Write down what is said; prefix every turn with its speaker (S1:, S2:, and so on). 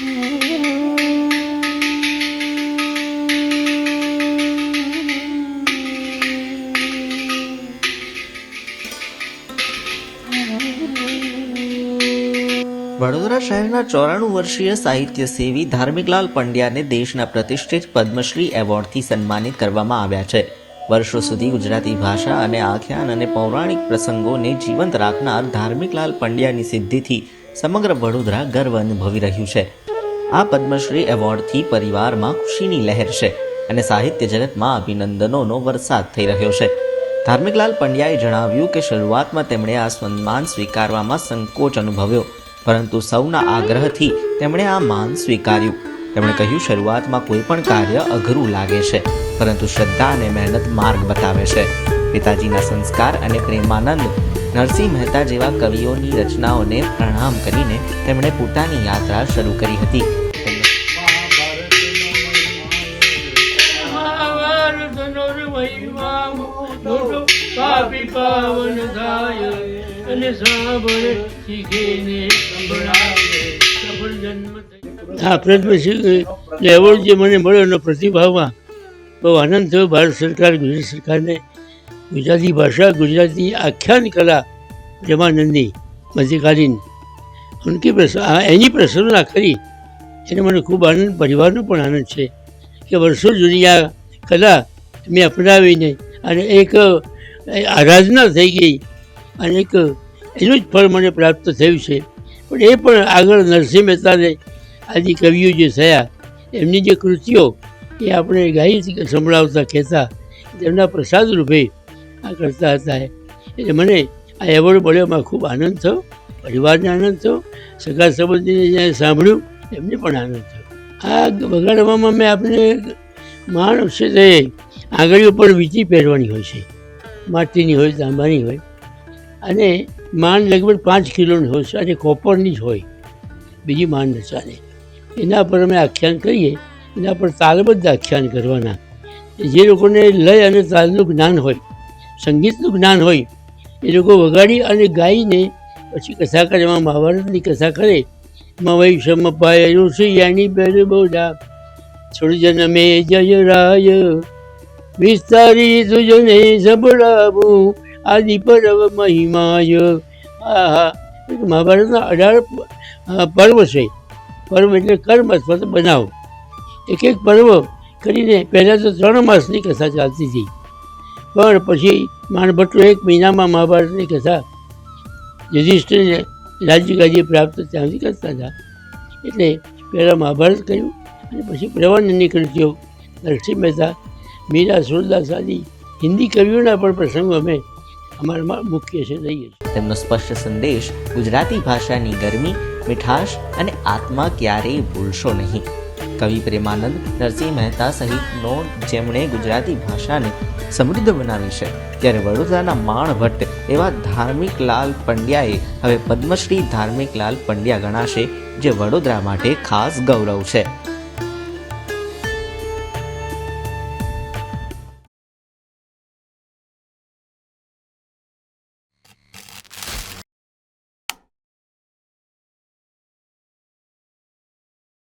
S1: વડોદરા શહેરના ચોરાણું વર્ષીય સાહિત્ય સેવી ધાર્મિકલાલ પંડ્યાને દેશના પ્રતિષ્ઠિત પદ્મશ્રી એવોર્ડથી સન્માનિત કરવામાં આવ્યા છે. વર્ષો સુધી ગુજરાતી ભાષા અને આખ્યાન અને પૌરાણિક પ્રસંગોને જીવંત રાખનાર ધાર્મિકલાલ પંડ્યાની સિદ્ધિથી સમગ્ર વડોદરા ગર્વ અનુભવી રહ્યું છે. આ પદ્મશ્રી એવોર્ડથી પરિવારમાં ખુશીની લહેર છે અને સાહિત્ય જગતમાં અભિનંદનોનો વરસાદ થઈ રહ્યો છે. ધાર્મિકલાલ પંડ્યાએ જણાવ્યું કે શરૂઆતમાં તેમણે આ સન્માન સ્વીકારવામાં સંકોચ અનુભવ્યો, પરંતુ સૌના આગ્રહથી તેમણે આ માન સ્વીકાર્યું. તેમણે કહ્યું, શરૂઆતમાં કોઈ પણ કાર્ય અઘરું લાગે છે, પરંતુ શ્રદ્ધા અને મહેનત માર્ગ બતાવે છે. પિતાજીના સંસ્કાર અને પ્રેમાનંદ નરસિંહ મહેતા જેવા કવિઓની રચનાઓને પ્રણામ કરીને તેમણે પોતાની યાત્રા શરૂ કરી હતી.
S2: આ જે મને મળ્યો એનો પ્રતિભાવમાં બહુ આનંદ થયો. ભારત સરકાર, ગુજરાત સરકારને ગુજરાતી ભાષા, ગુજરાતી આખ્યાન કલા જમાનંદી મધ્યકાલીન ઉનકી એની પ્રસન્નતા કરી એને મને ખૂબ આનંદ, પરિવારનો પણ આનંદ છે કે વર્ષો જૂની આ કલા મેં અપનાવીને અને એક આરાધના થઈ ગઈ અને એક એનું જ ફળ મને પ્રાપ્ત થયું છે. પણ એ પણ આગળ નરસિંહ મહેતાને આદિ કવિઓ જે થયા, એમની જે કૃતિઓ એ આપણે ગાઈ સંભળાવતા કહેતા, તેમના પ્રસાદ રૂપે આ કરતા હતા એટલે મને આ એવોર્ડ મળ્યોમાં ખૂબ આનંદ થયો, પરિવારને આનંદ થયો, સગા સંબંધીને જ્યાં સાંભળ્યું, એમને પણ આનંદ થયો. આ વગાડવામાં મેં આપણે માણ છે તે આંગળીઓ પર વીંટી પહેરવાની હોય છે. માટીની હોય, તાંબાની હોય. અને માંડ લગભગ પાંચ કિલોની હોય છે, અને કોપરની જ હોય. બીજી માંડ ન ચાલે એના પર અમે આખ્યાન કરીએ, એના પર તાલબદ્ધ આખ્યાન કરવાના. જે લોકોને લય અને તાલનું જ્ઞાન હોય સંગીતનું જ્ઞાન હોય, એ લોકો વગાડી અને ગાઈને પછી કથા કરે એમાં મહાભારતની કથા કરે. એમાં વૈષમ પાય ઋષિયાની બેર બોલા છોડ મે જય રાય, વિસ્તારી તુજને સંભળાવું, આદિ પર્વ મહિમાય. આહા મહાભારતના અઢાર પર્વ છે. પર્વ એટલે કર્મ અથવા તો બનાવ. એક એક પર્વ કરીને પહેલાં તો ત્રણ માસની કથા ચાલતી હતી. પણ પછી માણભટ્ટો એક મહિનામાં મહાભારતની કથા યુધિષ્ઠિરને રાજ્યગાજી પ્રાપ્ત ત્યાંથી કરતા હતા. એટલે પહેલાં મહાભારત કહ્યું અને પછી પ્રવાનંદની કૃતિઓ નરસિંહ મહેતા, મીરા સુરદાસ આદિ હિન્દી કવિઓના પણ પ્રસંગો અમે અમારામાં મુખ્ય છે, લઈએ છીએ.
S1: તેમનો સ્પષ્ટ સંદેશ ગુજરાતી ભાષાની ગરમી, મીઠાશ અને આત્મા ક્યારેય ભૂલશો નહીં. કવિ પ્રેમાનંદ, નરસિંહ મહેતા સહિતનો જેમણે ગુજરાતી ભાષાને સમૃદ્ધ બનાવી છે. ત્યારે વડોદરાના માણ ભટ્ટ એવા ધાર્મિક લાલ પંડ્યાએ હવે પદ્મશ્રી ધાર્મિક લાલ પંડ્યા ગણાશે, જે વડોદરા માટે ખાસ ગૌરવ છે.